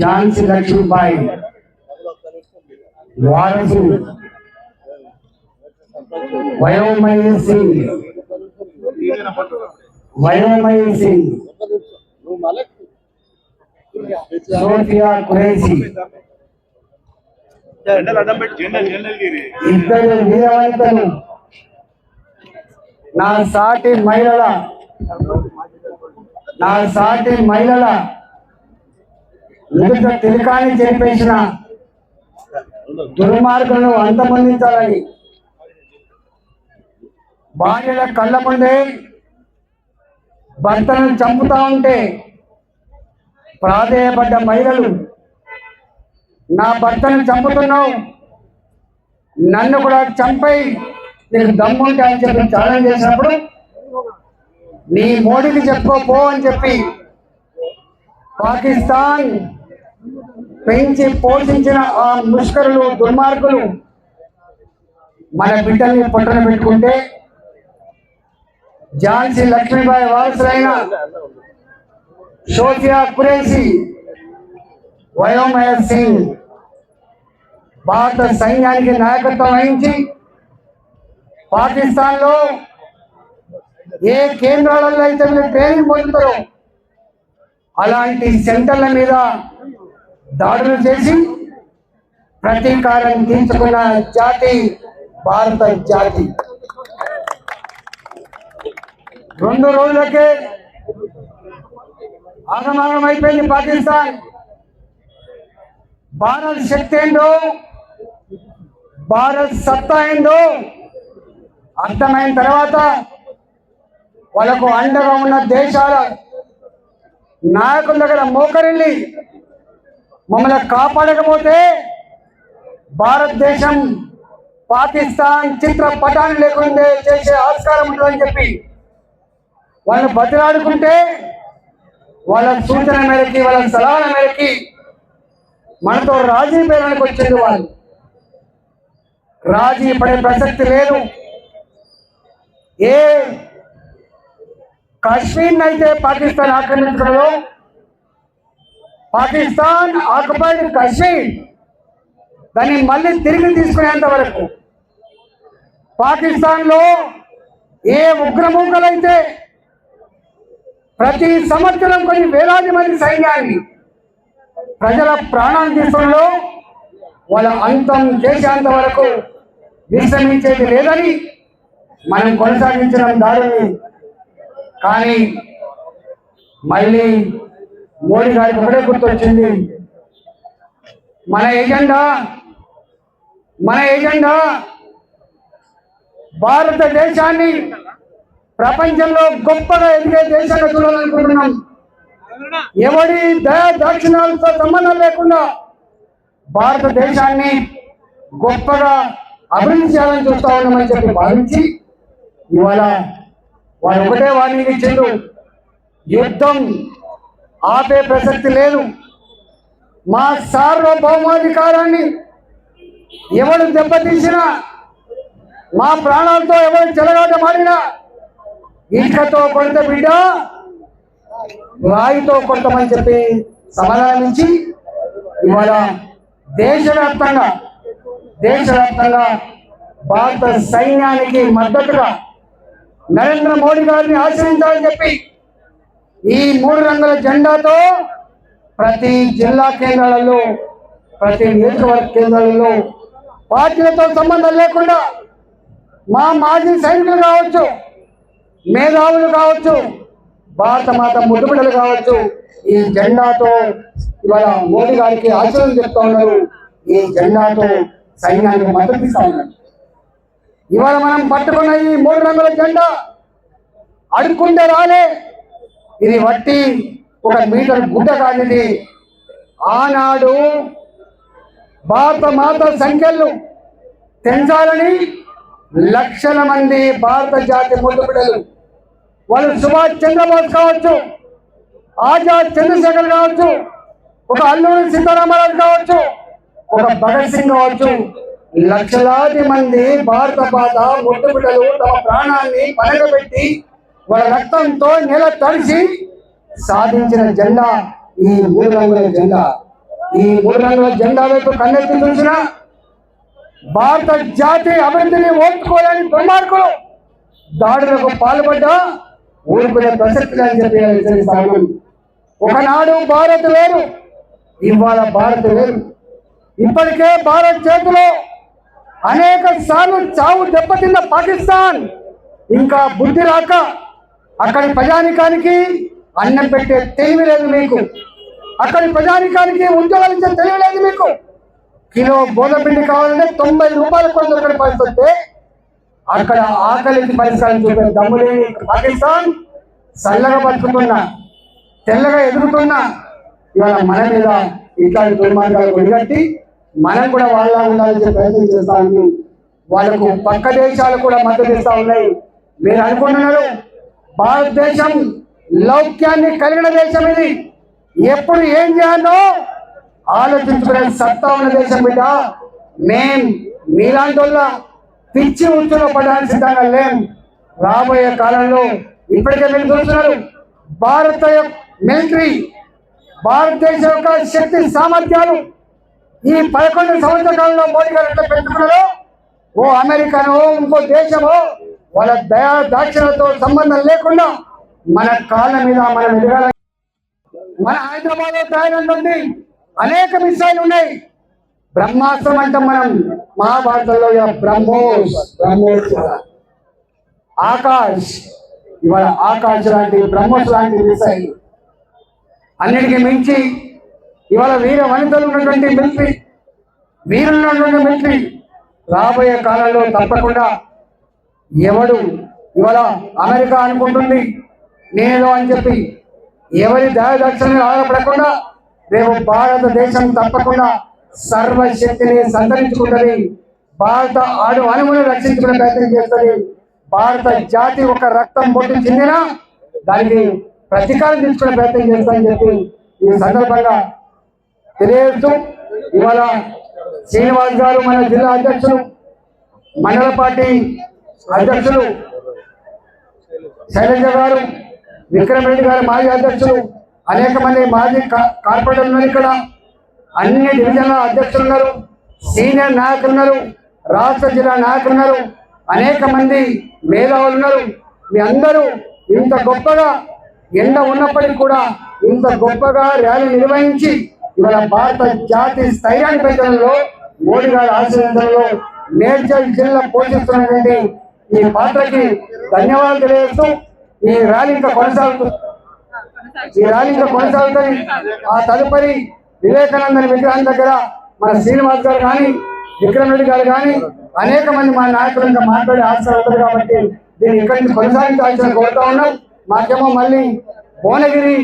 ఝాన్సీ లక్ష్మీబాయి వారసు వయోమయ సింగ్ వయోమయ సింగ్ సోఫియా కురేసి జెండలు అడ్డం పెట్టి జెండలు జెండలు గిరి ఇద్దరు వీరవంతులు నా సాటి మహిళల నా సాటి మహిళల ఎదుట తిలకాన్ని చేపేసిన దుర్మార్గులను అంతమందించాలని. భార్యల కళ్ళ ముందే భర్తను చంపుతా ఉంటే ప్రాధేయపడ్డ మహిళలు నా భర్తను చంపుతున్నావు నన్ను కూడా చంపై నీకు దమ్ముంటే అని చెప్పి ఛాలెంజ్ చేసినప్పుడు నీ మోడీకి చెప్పుకోపో అని చెప్పి పాకిస్తాన్ పెంచి పోషించిన ఆ ముష్కరులు దుర్మార్గులు మన బిడ్డల్ని పొట్టన పెట్టుకుంటే ఝాన్సీ లక్ష్మీబాయి వారసులైన షోఫియా కురేసి వయోమయ సింగ్ భారత సైన్యానికి నాయకత్వం వహించి పాకిస్తాన్లో ఏ కేంద్రాలలో అయితే మీరు ట్రైనింగ్ పొందుతారో అలాంటి సెంటర్ల మీద దాడులు చేసి ప్రతీకారం తీర్చుకున్న జాతి భారత జాతి. రెండు రోజులకే ఆగమాగం అయిపోయింది పాకిస్తాన్. భారత్ శక్తి ఏంటో భారత్ సత్తా ఏందో? అర్థమైన తర్వాత వాళ్ళకు అండగా ఉన్న దేశాల నాయకుల దగ్గర మోకరిల్లి మమ్మల్ని కాపాడకపోతే భారతదేశం పాకిస్తాన్ చిత్ర పటాన్ని లేకుండా చేసే ఆస్కారం ఉంటుందని చెప్పి వాళ్ళు బతిలాడుకుంటే వాళ్ళ సూచన మేరకి వాళ్ళ సలహాల మేరకి మనతో రాజీ పేరానికి వచ్చింది వాళ్ళు. రాజీ పడే ప్రసక్తి లేదు. ఏ కాశ్మీర్ అయితే పాకిస్తాన్ ఆక్రమించడంలో పాకిస్తాన్ ఆక్యుపైడ్ కశ్మీర్. దాన్ని మళ్ళీ తిరిగి తీసుకునేంత వరకు. పాకిస్తాన్లో ఏ ఉగ్రమూకలైతే ప్రతి సంవత్సరం కొన్ని వేలాది మంది సైన్యాన్ని ప్రజల ప్రాణాలు తీసుకోవడంలో వాళ్ళ అంతం చేసేంత వరకు విశ్రమించేది లేదని మనం కొనసాగించిన దారిని కానీ మళ్ళీ మోడీ గారికి ఒకటే గుర్తొచ్చింది. మన ఎజెండా మన ఎజెండా భారతదేశాన్ని ప్రపంచంలో గొప్పగా ఎదిగే దేశంగా చూడాలనుకుంటున్నాం. ఎవడి దయా దాక్షిణాలతో సంబంధం లేకుండా భారతదేశాన్ని గొప్పగా అభివృద్ధి చేయాలని చూస్తా ఉన్నామని చెప్పి భావించి ఇవాళ వారు ఒకటే వారిని ఇచ్చిండు యుద్ధం ఆపే ప్రసక్తి లేదు. మా సార్వభౌమాధికారాన్ని ఎవరు దెబ్బతీసినా మా ప్రాణాలతో ఎవరు చెలగాట మాడినా ఇటుకతో కొంత బిడ్డ రాయితో కొంతమని చెప్పి సమాధానించి ఇవాళ దేశవ్యాప్తంగా దేశవ్యాప్తంగా భారత సైన్యానికి మద్దతుగా నరేంద్ర మోడీ గారిని ఆశ్రయించాలని చెప్పి ఈ మూడు రంగుల జెండాతో ప్రతి జిల్లా కేంద్రాలలో ప్రతి నియోజకవర్గ కేంద్రాలలో పార్టీలతో సంబంధం లేకుండా మా మాజీ సైనికులు కావచ్చు మేధావులు కావచ్చు భారత మాత ముద్దుబిడ్డలు కావచ్చు ఈ జెండాతో ఇవాళ మోడీ గారికి ఆశీర్వాదం చెప్తా ఉన్నారు. ఈ జెండాతో సైన్యానికి మద్దతు ఇస్తా ఉన్నారు. ఇవాళ మనం పట్టుకున్న ఈ మూడు రంగుల జెండా అడుక్కుంటే రాలే. ఇది వట్టి ఒక మీటర్ గుడ్డ కానిది. ఆనాడు భారత మాత సంఖ్యలు పెంచాలని లక్షల మంది భారత జాతి ముందు బిడ్డలు. వాళ్ళు సుభాష్ చంద్రబోస్ కావచ్చు ఆజాద్ చంద్రశేఖర్ కావచ్చు ఒక అల్లూరి సీతారామరాజు కావచ్చు ఒక భగత్ సింగ్ కావచ్చు లక్షలాది మంది భారత బాధ ముద్దు బిడ్డలు తమ ప్రాణాన్ని పనగబెట్టి వాళ్ళ రక్తంతో నెల తడిసి సాధించిన జెండా ఈ మూడు రంగుల జెండా. ఈ మూడు రంగుల జెండా వైపు కన్నెత్తి చూసిన భారత జాతి అభివృద్ధిని ఓర్చుకోలేని దుర్మార్గులు దాడులకు పాల్పడ్డా ఊరుకునే ప్రసక్తి లేదని చెప్పి హెచ్చరిస్తా ఒకనాడు భారత్ వేరు ఇవాళ భారత్ వేరు. ఇప్పటికే భారత్ చేతిలో అనేక సార్లు చావు దెబ్బతిన్న పాకిస్తాన్. ఇంకా బుద్ధి రాక అక్కడి ప్రజానికానికి అన్నం పెట్టే తెలివి లేదు మీకు. అక్కడి ప్రజానికానికి ఉద్యోగాలు ఇచ్చే తెలివి లేదు మీకు. కిలో బోధపిండి కావాలంటే తొంభై రూపాయల కొంత అక్కడ పరిస్థితే అక్కడ ఆకలికి పరిష్కారం చూపే దమ్ములేని పాకిస్తాన్ చల్లగా బతుకుతున్నా తెల్లగా ఎదుగుతున్నా ఇవాళ మన మీద ఇట్లాంటి దుర్మార్గాలు ఒడిగట్టి మనం కూడా వాళ్ళ ఉండాలని ప్రయత్నం చేస్తా ఉంది వాళ్ళకు పక్క దేశాలు కూడా మద్దతు ఇస్తా ఉన్నాయి. మీరు అనుకుంటున్నారు? భారతదేశం లౌక్యాన్ని కలిగిన దేశం ఇది. ఎప్పుడు ఏం చేయాలో ఆలోచించుకునే సత్తా ఉన్న దేశం మీద మేం మీలాంటి వాళ్ళ పిచ్చి ఉచ్చులో పడడానికి సిద్ధంగా లేం. రాబోయే కాలంలో ఇప్పటికే మీరు చూస్తున్నారు భారత మిలిటరీ భారతదేశం యొక్క శక్తి సామర్థ్యాలు ఈ పదకొండు సంవత్సరాల కాలంలో మోడీ గారు ఎట్లా పెంచుకున్నారో ఓ అమెరికానో ఇంకో దేశమో వాళ్ళ దయా దాక్షలతో సంబంధం లేకుండా మన కాళ్ళ మీద మనం ఎదగాల మన హైదరాబాద్లో తయారైనటువంటి అనేక మిసైల్ ఉన్నాయి. బ్రహ్మాస్త్రం అంటాం మనం మహాభారతంలో బ్రహ్మోస్ బ్రహ్మోస్. ఆకాష్ ఇవాళ ఆకాశ్ లాంటి బ్రహ్మోస్ లాంటి మిసైల్ అన్నిటికీ మించి ఇవాళ వీర వనితలు ఉన్నటువంటి మిలిటరీ వీరులు ఉన్నటువంటి మిలిటరీ రాబోయే కాలంలో తప్పకుండా ఎవడు ఇవాళ అమెరికా అనుకుంటుంది? నేను అని చెప్పి ఎవరి దయదక్షిణ ఆధారపడకుండా రేపు భారతదేశం తప్పకుండా సర్వశక్తిని సంతరించుకుంటుంది. భారత ఆడు అణువును రక్షించుకునే ప్రయత్నం చేస్తుంది. భారత జాతి ఒక రక్తం పొట్టు చెందిన దానికి ప్రతీకారం తీసుకునే ప్రయత్నం చేస్తామని చెప్పి ఈ సందర్భంగా తెలియజేస్తూ ఇవాళ శ్రీనివాస్ గారు మన జిల్లా అధ్యక్షులు మండల పార్టీ అధ్యక్షులు శైలజ గారు విక్రమ్ రెడ్డి గారు మాజీ అధ్యక్షులు అనేక మంది మాజీ కార్పొరేటర్లు ఉన్నారు ఇక్కడ. అన్ని డివిజన్ల అధ్యక్షులు ఉన్నారు సీనియర్ నాయకులు ఉన్నారు రాష్ట్ర జిల్లా నాయకులు ఉన్నారు అనేక మంది మేధావులు ఉన్నారు. మీ అందరూ ఇంత గొప్పగా ఎండ ఉన్నప్పటికీ కూడా ఇంత గొప్పగా ర్యాలీ నిర్వహించి ఇవాళ భారత జాతి స్థైర్యాన్ని పెంచడంలో మోడీ గారి ఆశీర్వదంలో మేడ్చల్ జిల్లా పోషిస్తున్నటువంటి ఈ పాత్రకి ధన్యవాదాలు తెలియజేస్తూ ఈ ర్యాలీ ఇంకా కొనసాగుతుంది ఈ ర్యాలీ ఇంకా కొనసాగుతుంది ఆ తదుపరి వివేకానందని విగ్రహం దగ్గర మన శ్రీనివాస్ గారు కానీ విక్రమ్ రెడ్డి గారు కానీ అనేక మంది మా నాయకులు ఇంకా మాట్లాడే ఆశ ఉంటుంది కాబట్టి దీన్ని ఇక్కడి నుంచి కొనసాగించాల్సిన కోరుతా ఉన్నాం. మాకేమో మళ్ళీ భువనగిరి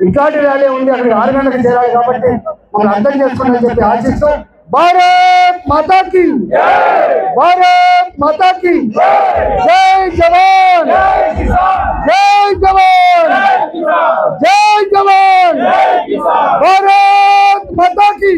ఇట్లాంటి ర్యాలీ ఉంది అక్కడ ఆరు గంటలకు చేరాలి కాబట్టి మనం అర్థం చేసుకుని చెప్పి ఆశిస్తూ భారత్ మాతాకి భారత్! माता की। जय जवान। जय जवान। जय जवान। भारत माता की।